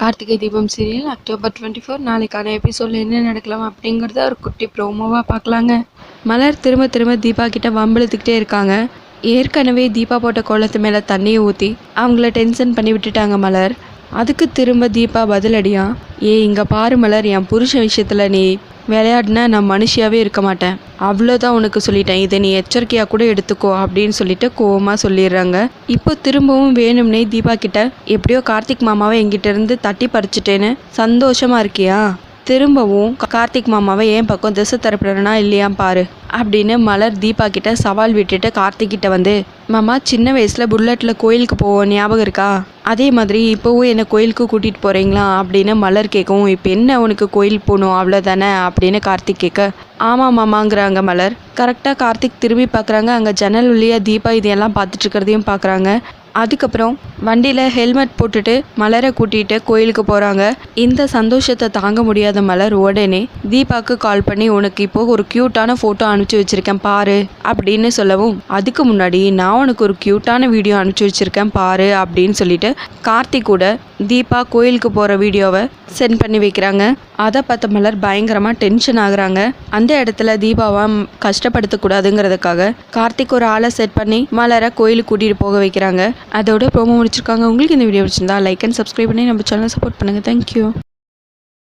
Karthigai Deepam serial October twenty four நாளைக்கான எபிசோடில் என்ன நடக்கலாம் அப்படிங்கிறத ஒரு குட்டி ப்ரோமோவாக பார்க்கலாங்க. மலர் திரும்ப திரும்ப தீபா கிட்ட வம்பிழுத்துக்கிட்டே இருக்காங்க. ஏற்கனவே தீபா போட்ட கோலத்து மேலே தண்ணியை ஊற்றி அவங்கள டென்ஷன் பண்ணி விட்டுட்டாங்க மலர். அதுக்கு திரும்ப தீபா பதிலடியா? ஏ இங்கே பாரு மலர் என் புருஷன் விஷயத்தில் நீ விளையாடினா நான் மனுஷியாவே இருக்க மாட்டேன். அவ்வளோதான் உனக்கு சொல்லிட்டேன். இதை நீ எச்சரிக்கையாக கூட எடுத்துக்கோ அப்படின்னு சொல்லிட்டு கோவமாக சொல்லிடுறாங்க. இப்போ திரும்பவும் வேணும்னே தீபா கிட்ட எப்படியோ கார்த்திக் மாமாவை எங்கிட்டேருந்து தட்டி பறிச்சிட்டேன்னு சந்தோஷமாக இருக்கியா? திரும்பவும் கார்த்திக் மாமாவை என் பக்கம் திசை திருப்புறனா இல்லையா பாரு அப்படின்னு மலர் தீபா கிட்ட சவால் விட்டுட்டு கார்த்திக் கிட்ட வந்து மாமா சின்ன வயசுல புல்லட்ல கோயிலுக்கு போவோம் ஞாபகம் இருக்கா? அதே மாதிரி இப்போவும் என்னை கோயிலுக்கு கூட்டிகிட்டு போகிறீங்களா அப்படின்னு மலர் கேட்கவும் இப்போ என்ன உனக்கு கோயில் போகணும் அவ்வளோதானே அப்படின்னு கார்த்திக் கேட்க ஆமாம் மாமாங்கிறாங்க மலர். கரெக்டாக கார்த்திக் திரும்பி பார்க்குறாங்க அங்கே ஜன்னல் வழியாக தீபா இதையெல்லாம் பார்த்துட்டு இருக்கிறதையும் பார்க்குறாங்க அதுக்கப்புறம் வண்டியில் ஹெல்மெட் போட்டுட்டு மலரை கூட்டிகிட்டு கோயிலுக்கு போகிறாங்க இந்த சந்தோஷத்தை தாங்க முடியாத மலர் உடனே தீபாக்கு கால் பண்ணி உனக்கு இப்போ ஒரு க்யூட்டான ஃபோட்டோ அனுப்பிச்சி வச்சுருக்கேன் பாரு அப்படின்னு சொல்லவும் அதுக்கு முன்னாடி நான் உனக்கு ஒரு க்யூட்டான வீடியோ அனுப்பிச்சி வச்சுருக்கேன் பாரு அப்படின்னு சொல்லிட்டு கார்த்திக் கூட தீபா கோயிலுக்கு போகிற வீடியோவை சென்ட் பண்ணி வைக்கிறாங்க. அதை பார்த்த மலர் பயங்கரமாக டென்ஷன் ஆகுறாங்க. அந்த இடத்துல தீபாவை கஷ்டப்படுத்தக்கூடாதுங்கிறதுக்காக கார்த்திக் ஒரு ஆளை செட் பண்ணி மலரை கோயிலுக்கு கூட்டிகிட்டு போக வைக்கிறாங்க. அதோட ப்ரோமோ வச்சுருக்காங்க. உங்களுக்கு இந்த வீடியோ பிடிச்சிருந்தா லைக் அண்ட் சப்ஸ்கிரைப் பண்ணி நம்ம சேனல் சப்போர்ட் பண்ணுங்கள் தேங்க்யூ